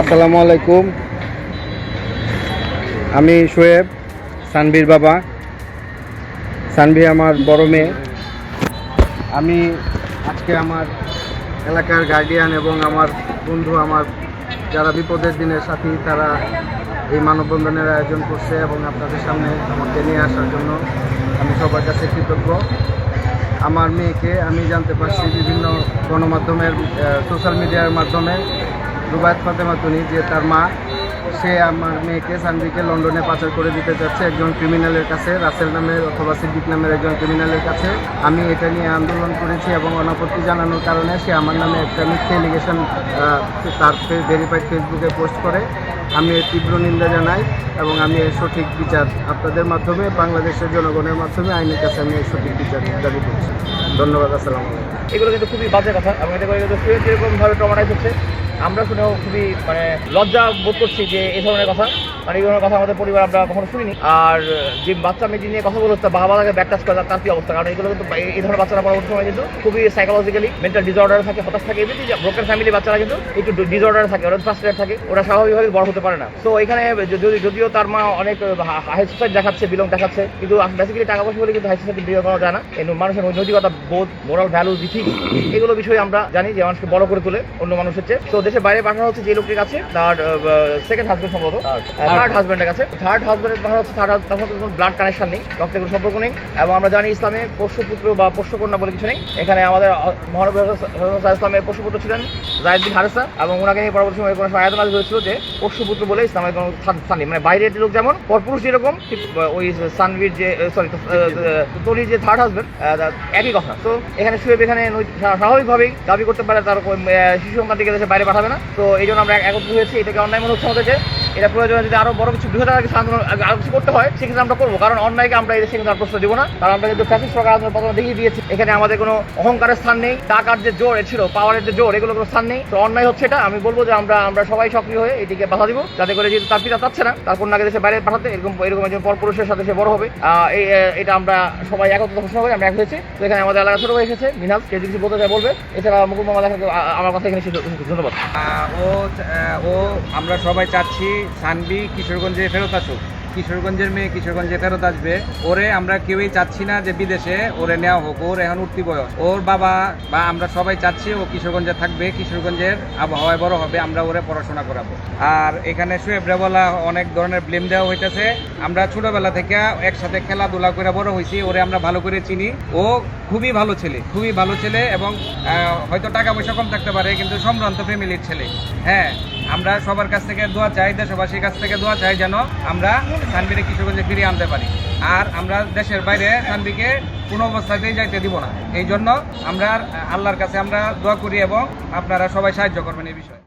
আসসালামু আলাইকুম। আমি শোয়েব, সানভীর বাবা। সানভি আমার বড় মেয়ে। আমি আজকে আমার এলাকার গার্ডিয়ান এবং আমার বন্ধু, আমার যারা বিপদের দিনের সাথী, তারা এই মানববন্ধনের আয়োজন করছে এবং আপনাদের সামনে আমাকে নিয়ে আসার জন্য আমি সবার কাছে কৃতজ্ঞ। আমার মেয়েকে আমি জানতে পারছি বিভিন্ন গণমাধ্যমের সোশ্যাল মিডিয়ার মাধ্যমে। রুবায়ত ফাতেমা তুনি, যে তার মা, সে আমার মেয়েকে সানভিকে লন্ডনে পাচার করে দিতে চাচ্ছে একজন ক্রিমিনালের কাছে, রাসেল নামের অথবা সিদ্দিক নামের একজন ক্রিমিনালের কাছে। আমি এটা নিয়ে আন্দোলন করেছি এবং অনাপত্তি জানানোর কারণে সে আমার নামে একটা মিথ্যে এলিগেশন তার ভেরিফাইড ফেসবুকে পোস্ট করে। আমি এর তীব্র নিন্দা জানাই এবং আমি এর সঠিক বিচার আপনাদের মাধ্যমে, বাংলাদেশের জনগণের মাধ্যমে আইনের কাছে আমি এর সঠিক বিচার দাবি করছি। ধন্যবাদ, আসসালাম এগুলো কিন্তু খুবই বাজে কথা এবং এটা করে কিন্তু যেরকমভাবে ট্রমাটাইজ হচ্ছে। আমরা শুনেও খুবই মানে লজ্জা বোধ করছি যে এই ধরনের কথা। মানে এই ধরনের কথা আমাদের পরিবার আমরা কখনো শুনিনি। আর যে বাচ্চা মেয়ে নিয়ে কথা বলতে বাবা তাকে ব্যাক টাচ করে, তার কি অবস্থা? কারণ এগুলো কিন্তু এই- ধরনের বাচ্চারা পরবর্তী সময় কিন্তু খুবই সাইকোলজিক্যালি মেন্টাল ডিসঅর্ডার থাকে, হতাশ থাকে এমনি যে ব্রোকেন ফ্যামিলি বাচ্চারা কিন্তু একটু ডিসঅর্ডার থাকে, ওরা ফ্রাস্ট্রেট থাকে, ওরা স্বাভাবিকভাবে বড় হতে পারে না। তো এখানে যদি, যদিও তার মা অনেক হাই সোসাইটি দেখাচ্ছে, বিলং দেখাচ্ছে, কিন্তু বেসিক্যালি টাকা পয়সা বলে কিন্তু হাই সোসাইটি বিলং করা যায় না। মানুষের নৈতিকতা, বোধ মোরাল ভ্যালু ইথিক এগুলো বিষয়ে আমরা জানি যে মানুষকে বড় করে তোলে অন্য মানুষের চেয়ে। তো দেশের বাইরে পাঠানো হচ্ছে যে লোকটির কাছে তার সেকেন্ড হাজবেন্ড সম্ভবত। থার্ড হাজবেন্ডের কাছে। থার্ড হাজবেন্ড পাঠানো হচ্ছে থার্ড তার কোনো ব্লাড কানেকশন নেই রক্তের কোনো সম্পর্ক নেই এবং আমরা জানি ইসলামে পোষ্যপুত্র বা পোষ্যকন্যা বলে কিছু নেই। এখানে আমাদের মহানবী ইসলামের পোষ্যপুত্র ছিলেন জায়দ বিন হারেসা এবং ওনাকে নিয়ে পরবর্তী সময় কোনো সময় আয়াত নাযিল হয়েছিল যে পোষ্যপুত্র বলে ইসলামের কোনো স্থান নেই। মানে বাইরের লোক যেমন পরপুরুষ যেরকম ঠিক ওই সানভীর যে সরি তলির যে থার্ড হাজবেন্ড একই কথা। তো এখানে শুয়ে এখানে স্বাভাবিকভাবেই দাবি করতে পারে তার শিশু সন্তানটিকে দেশে বাইরে পাঠাবে না। তো এই জন্য আমরা এক- একত্রিত হয়েছি। এটাকে অন্যায় মনে হচ্ছে আমাদেরকে এটা প্রয়োজনে যদি আরও বড় কিছু বৃহৎ আগে আন্দোলন আরও কিছু করতে হয়, সেক্ষেত্রে আমরা করব। কারণ অন্যায়কে আমরা এই দেশে কিন্তু আর প্রশ্ন দিব না। কারণ আমরা কিন্তু ফ্যাসিস্ট সরকার আন্দোলন প্রথমে দেখিয়ে দিয়েছি, এখানে আমাদের কোনো অহংকারের স্থান নেই টাকার যে জোর ছিল পাওয়ারের যে জোর এগুলো কোনো স্থান নেই। তো অন্যায় হচ্ছে এটা। আমি বলব যে আমরা আমরা সবাই সক্রিয় হয়ে এটিকে বাধা দিব, যাতে করে যেহেতু তার পিতা চাচ্ছে না, তার কন্যাকে দেশে বাইরে পাঠাতে, এরকম এরকম একজন পরপুরুষের সাথে সে বড় হবে। এটা আমরা সবাই একত্রিত ঘোষণা করি, আমরা এক হয়েছি। তো এখানে আমাদের এলাকা ছোট হয়ে এসেছে, মিনাজ, কে কিছু বলতে বলবে। এছাড়া মুকুল মামা আমার কথা এখানে ধন্যবাদ। ও ও, আমরা সবাই চাচ্ছি সানবি কিশোরগঞ্জে ফেরত আসুক। কিশোরগঞ্জের মেয়ে কিশোরগঞ্জে ফেরত আসবে। ওরে আমরা কেউই চাচ্ছি না যে বিদেশে ওরে নেওয়া হোক, ওর এখন উঠতি বয়স। ওর বাবা বা আমরা সবাই চাচ্ছি ও কিশোরগঞ্জে থাকবে, কিশোরগঞ্জের আবহাওয়ায় বড় হবে, আমরা ওরে পড়াশোনা করাবো। আর এখানে শুয়েব রেবলা অনেক ধরনের ব্লেম দেওয়া হইতেছে। আমরা ছোটবেলা থেকে একসাথে খেলাধুলা করে বড় হয়েছি ওরে আমরা ভালো করে চিনি। ও খুবই ভালো ছেলে, খুবই ভালো ছেলে এবং হয়তো টাকা পয়সা কম থাকতে পারে, কিন্তু সম্ভ্রান্ত ফ্যামিলির ছেলে। হ্যাঁ আমরা সবার কাছ থেকে দোয়া চাই, দেশবাসীর কাছ থেকে দোয়া চাই যেন আমরা সানবিরে কিশোরগঞ্জে ফিরিয়ে আনতে পারি। আর আমরা দেশের বাইরে সানবিকে কোনো অবস্থাতেই যাইতে দিব না। এই জন্য আমরা আল্লাহর কাছে আমরা দোয়া করি এবং আপনারা সবাই সাহায্য করবেন এই বিষয়ে।